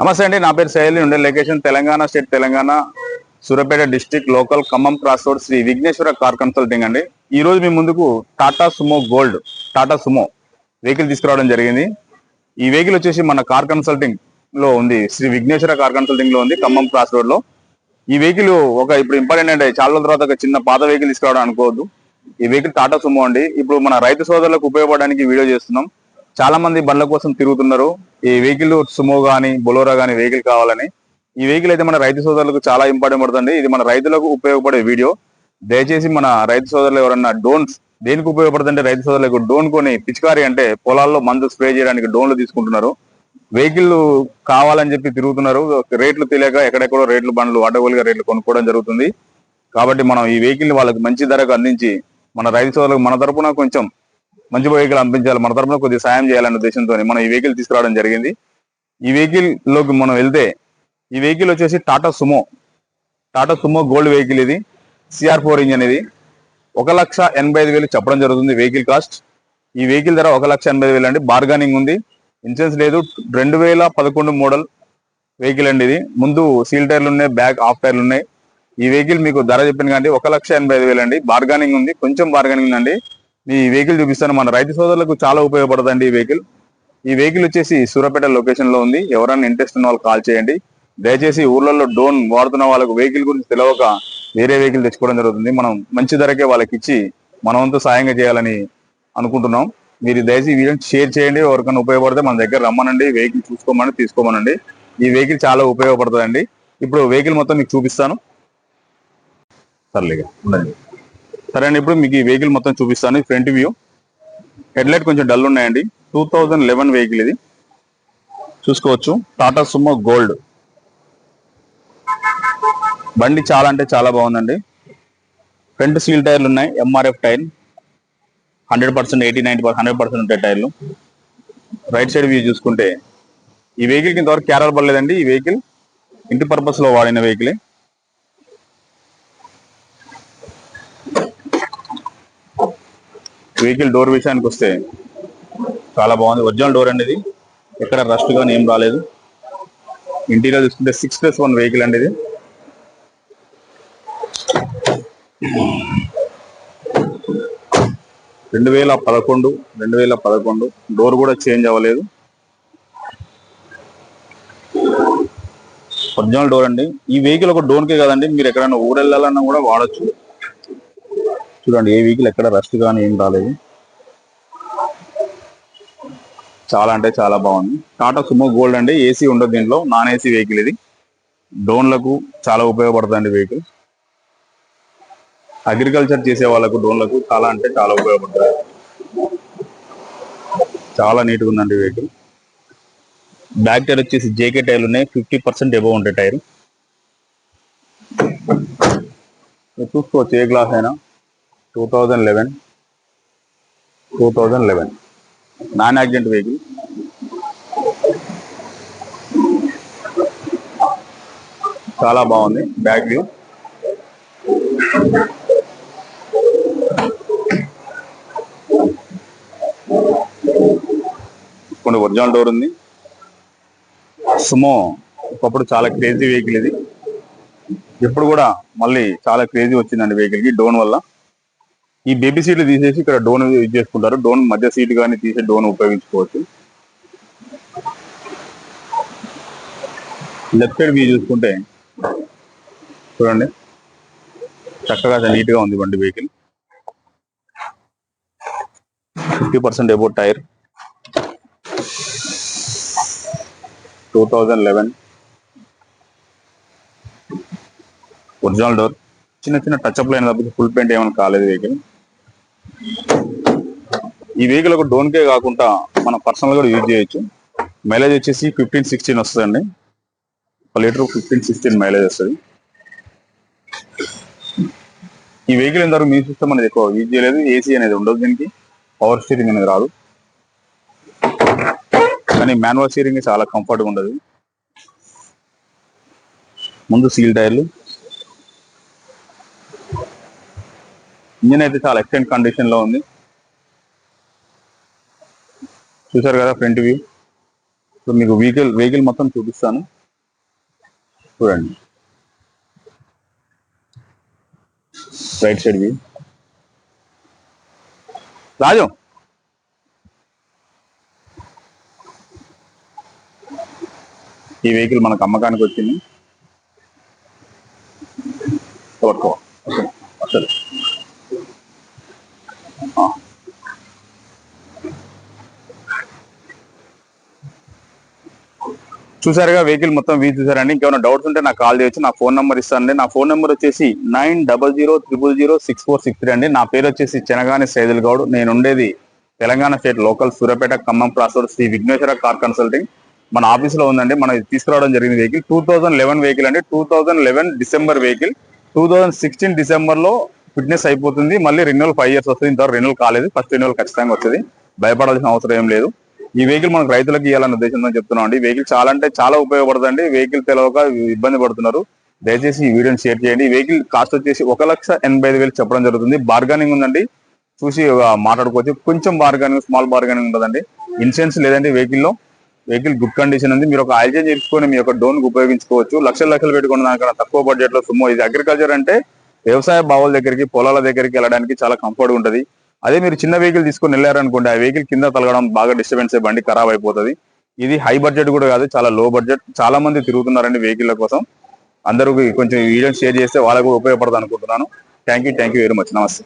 నమస్తే అండి నా పేరు శైలి ఉండే location Telangana state Telangana Suryapet district local Khammam cross road Shri Vighneshwara car consulting అండి. ఈ రోజు మీ ముందుకు Tata Sumo gold Tata Sumo vehicle తీసుకురావడం జరిగింది. ఈ వెహికల్ వచ్చేసి మన కార్ కన్సల్టింగ్లో ఉంది శ్రీ విఘ్నేశ్వర కార్ కన్సల్టింగ్లో ఉంది ఖమ్మం క్రాస్ రోడ్లో ఈ వెహికల్ ఒక ఇప్పుడు ఇంపార్టెంట్ అంటే చాలా రోజుల తర్వాత ఒక చిన్న పాత వెహికల్ తీసుకురావడం అనుకోవద్దు. ఈ వెహికల్ టాటా సుమో అండి. ఇప్పుడు మన రైతు సోదరులకు ఉపయోగపడడానికి వీడియో చేస్తున్నాం. చాలా మంది బండ్ల కోసం తిరుగుతున్నారు. ఈ వెహికల్ సుమో గాని బొలోరా కానీ వెహికల్ కావాలని. ఈ వెహికల్ అయితే మన రైతు సోదరులకు చాలా ఇంపార్టెంట్ పడుతుంది. ఇది మన రైతులకు ఉపయోగపడే వీడియో. దయచేసి మన రైతు సోదరులు ఎవరన్నా డోన్స్ దేనికి ఉపయోగపడుతుంటే రైతు సోదరులకు డోన్ కొని పిచికారి అంటే పొలాల్లో మందు స్ప్రే చేయడానికి డోన్లు తీసుకుంటున్నారు. వెహికల్ కావాలని చెప్పి తిరుగుతున్నారు. రేట్లు తెలియక ఎక్కడెక్కడో రేట్లు బండ్లు అడ్డగోలుగా రేట్లు కొనుక్కోవడం జరుగుతుంది. కాబట్టి మనం ఈ వెహికల్ వాళ్ళకి మంచి ధరకు అందించి మన రైతు సోదరులకు మన తరపున కొంచెం మంచి వెహికల్ అందించాలి మన తరఫున కొద్దిగా సాయం చేయాలనే ఉద్దేశంతో మనం ఈ వెహికల్ తీసుకురావడం జరిగింది. ఈ వెహికల్లోకి మనం వెళ్తే ఈ వెహికల్ వచ్చేసి Tata Sumo Tata Sumo gold vehicle ఇది. సిఆర్ ఫోర్ ఇంజన్ ఇది. ఒక లక్ష ఎనభై ఐదు వేలు చెప్పడం జరుగుతుంది వెహికల్ కాస్ట్ ఈ వెహికల్ ధర ఒక లక్ష ఎనభై వేలు అండి. బార్గానింగ్ ఉంది. ఇన్సూరెన్స్ లేదు. రెండు వేల పదకొండు మోడల్ వెహికల్ అండి ఇది. ముందు సీల్ టైర్లు ఉన్నాయి బ్యాక్ ఆఫ్ టైర్లు ఉన్నాయి. ఈ వెహికల్ మీకు ధర చెప్పిన కానీ ఒక లక్ష ఎనభై ఐదు వేలు అండి. బార్గానింగ్ ఉంది. కొంచెం బార్గానింగ్ ఉందండి. ఈ వెహికల్ చూపిస్తాను. మన రైతు సోదరులకు చాలా ఉపయోగపడదండి ఈ వెహికల్. ఈ వెహికల్ వచ్చేసి సూరపేట లొకేషన్లో ఉంది. ఎవరైనా ఇంట్రెస్ట్ ఉన్న వాళ్ళు కాల్ చేయండి. దయచేసి ఊర్లలో డోన్ వాడుతున్న వాళ్ళకు వెహికల్ గురించి తెలియక వేరే వెహికల్ తెచ్చుకోవడం జరుగుతుంది. మనం మంచి ధరకే వాళ్ళకి ఇచ్చి మనవంతు సాయంగా చేయాలని అనుకుంటున్నాం. మీరు దయచేసి వీడియోని షేర్ చేయండి. ఎవరికైనా ఉపయోగపడితే మన దగ్గర రమ్మనండి. వెహికల్ చూసుకోమని తీసుకోమనండి. ఈ వెహికల్ చాలా ఉపయోగపడుతుందండి. ఇప్పుడు వెహికల్ మొత్తం మీకు చూపిస్తాను. సర్లేగా ఉండండి. సరే అండి ఇప్పుడు మీకు ఈ వెహికల్ మొత్తం చూపిస్తాను. ఫ్రంట్ వ్యూ హెడ్లైట్ కొంచెం డల్ ఉన్నాయండి. టూ థౌజండ్ లెవెన్ వెహికల్ ఇది. చూసుకోవచ్చు. టాటా సుమో గోల్డ్ బండి చాలా అంటే చాలా బాగుందండి. ఫ్రంట్ సీల్ టైర్లు ఉన్నాయి. MRF tyre hundred percent eighty ninety percent hundred percent ఉంటాయి టైర్లు రైట్ సైడ్ వ్యూ చూసుకుంటే ఈ వెహికల్ ఇంతవరకు క్యారల్ పడలేదండి. ఈ వెహికల్ ఇంటి పర్పస్లో వాడిన వెహికల్ వెహికల్ డోర్ విషయానికి వస్తే చాలా బాగుంది. ఒరిజినల్ డోర్ అండి ఇది. ఎక్కడ రస్ట్ కానీ ఏం రాలేదు. ఇంటీరియర్ చూసుకుంటే సిక్స్ ప్లస్ వన్ వెహికల్ అండి ఇది. రెండు వేల పదకొండు రెండు వేల పదకొండు. డోర్ కూడా చేంజ్ అవ్వలేదు. ఒరిజినల్ డోర్ అండి. ఈ వెహికల్ ఒక డోర్కే కదండి. మీరు ఎక్కడైనా ఊరు వెళ్ళాలన్నా కూడా వాడచ్చు. చూడండి ఏ వెహికల్ ఎక్కడ రస్ట్ కానీ ఏం రాలేదు. చాలా అంటే చాలా బాగుంది. టాటా సుమో గోల్డ్ అండి ఏసీ ఉండదు దీంట్లో నాన్ ఏసీ వెహికల్ ఇది. డ్రోన్లకు చాలా ఉపయోగపడుతుంది వెహికల్ అగ్రికల్చర్ చేసే వాళ్ళకు డ్రోన్లకు చాలా అంటే చాలా ఉపయోగపడుతుంది. చాలా నీట్గా ఉందండి వెహికల్ బ్యాక్ టైర్ వచ్చేసి జేకే టైర్లు ఉన్నాయి ఫిఫ్టీ పర్సెంట్ ఎబో ఉంటాయి టైర్ చూసుకోవచ్చు ఏ గ్లాస్ అయినా. Two thousand eleven two thousand eleven non accident vehicle చాలా బాగుంది. బ్యాక్ వ్యూ కొన్ని ఒరిజినల్ డోర్ ఉంది. సుమో ఒకప్పుడు చాలా క్రేజీ వెహికల్ ఇది. ఇప్పుడు కూడా మళ్ళీ చాలా క్రేజీ వచ్చిందండి వెహికల్కి డోన్ వల్ల. ఈ బేబీ సీట్లు తీసేసి ఇక్కడ డోన్ యూజ్ చేసుకుంటారు. డోన్ మధ్య సీట్ కానీ తీసే డోన్ ఉపయోగించుకోవచ్చు. లెఫ్ట్ సైడ్ వ్యూ చూసుకుంటే చూడండి. చక్కగా నీట్గా ఉంది బండి vehicle fifty percent above tyre. Two thousand eleven. Original door. చిన్న చిన్న టచ్ అప్ లైన్ తప్పితే ఫుల్ పెయింట్ ఏమైనా కాలేదు వెహికల్ ఈ వెహికల్ ఒక డోన్కే కాకుండా మనం పర్సనల్ కూడా యూజ్ చేయొచ్చు. మైలేజ్ వచ్చేసి ఫిఫ్టీన్ సిక్స్టీన్ వస్తుందండి. ఒక లీటర్ ఫిఫ్టీన్ సిక్స్టీన్ మైలేజ్ వస్తుంది. ఈ వెహికల్ ఇంతవరకు మీ సిస్టమ్ అనేది ఎక్కువ యూజ్ చేయలేదు. ఏసీ అనేది ఉండదు దీనికి. పవర్ స్టీరింగ్ అనేది రాదు. కానీ మాన్యువల్ స్టీరింగ్ చాలా కంఫర్ట్గా ఉండదు. ముందు సీల్ టైర్లు ఇంజిన్ అయితే చాలా ఎక్సలెంట్ కండిషన్లో ఉంది. చూసారు కదా ఫ్రంట్ వ్యూ ఇప్పుడు మీకు వెహికల్ వెహికల్ మొత్తం చూపిస్తాను. చూడండి. Right side view Raju! ఈ వెహికల్ మనకు అమ్మకానికి వచ్చింది. పట్టుకో చూసారుగా వెహికల్ మొత్తం వ్యూ చూసారండి. ఇంకేమైనా డౌట్స్ ఉంటే నాకు కాల్ చేయొచ్చు. నా ఫోన్ నెంబర్ ఇస్తానండి. నా ఫోన్ నెంబర్ వచ్చేసి nine double zero triple zero six four six three అండి. నా పేరు వచ్చేసి చెనగాని సైదుల్ గౌడ్. నేను ఉండేది Telangana state local Suryapet Khammam cross road Shri Vighneshwara car consulting. మన ఆఫీస్లో ఉందండి. మనం తీసుకురావడం జరిగింది vehicle. Two thousand eleven vehicle అండి. Two thousand eleven December vehicle. Two thousand sixteen డిసెంబర్లో ఫిట్నెస్ అయిపోతుంది. మళ్ళీ రెన్యువల్ ఫైవ్ ఇయర్స్ వస్తుంది. ఇంతవరకు రెన్యువల్ కాలేదు. ఫస్ట్ రెన్యువల్ ఖచ్చితంగా వస్తుంది భయపడాల్సిన అవసరం ఏం లేదు. ఈ వెహికల్ మనకు రైతులకు ఇవ్వాలన్న ఉద్దేశంతో చెప్తున్నాం అండి. వెహికల్ చాలా అంటే చాలా ఉపయోగపడుతుంది వెహికల్ తెలవక ఇబ్బంది పడుతున్నారు. దయచేసి ఈ వీడియోని షేర్ చేయండి. ఈ వెహికల్ కాస్ట్ వచ్చేసి ఒక లక్ష ఎనభై ఐదు వేలు చెప్పడం జరుగుతుంది. బార్గానింగ్ ఉందండి. చూసి మాట్లాడుకోవచ్చు. కొంచెం బార్గానింగ్ స్మాల్ బార్గానింగ్ ఉంటుందండి. ఇన్సూరెన్స్ లేదండి వెహికల్లో వెహికల్ గుడ్ కండిషన్ ఉంది. మీరు ఒక ఆయిల్ చేంజ్ చేసుకొని మీ యొక్క డోన్ ఉపయోగించుకోవచ్చు. లక్షల లక్షలు పెట్టుకున్న దానికన్నా తక్కువ బడ్జెట్లో సుమో. ఇది అగ్రికల్చర్ అంటే వ్యవసాయ బావుల దగ్గరికి పొలాల దగ్గరికి వెళ్ళడానికి చాలా కంఫర్ట్ ఉంటది. అదే మీరు చిన్న వెహికల్ తీసుకొని వెళ్ళారనుకోండి ఆ వెహికల్ కింద తలగడం బాగా డిస్టర్బెన్స్ బండి ఖరాబ్ అయిపోతుంది. ఇది హై బడ్జెట్ కూడా కాదు చాలా లో బడ్జెట్ చాలా మంది తిరుగుతున్నారండి వెహికల్ కోసం. అందరూ కొంచెం వీడియో షేర్ చేస్తే వాళ్ళకు కూడా అనుకుంటున్నాను. Thank you thank you very much నమస్తే.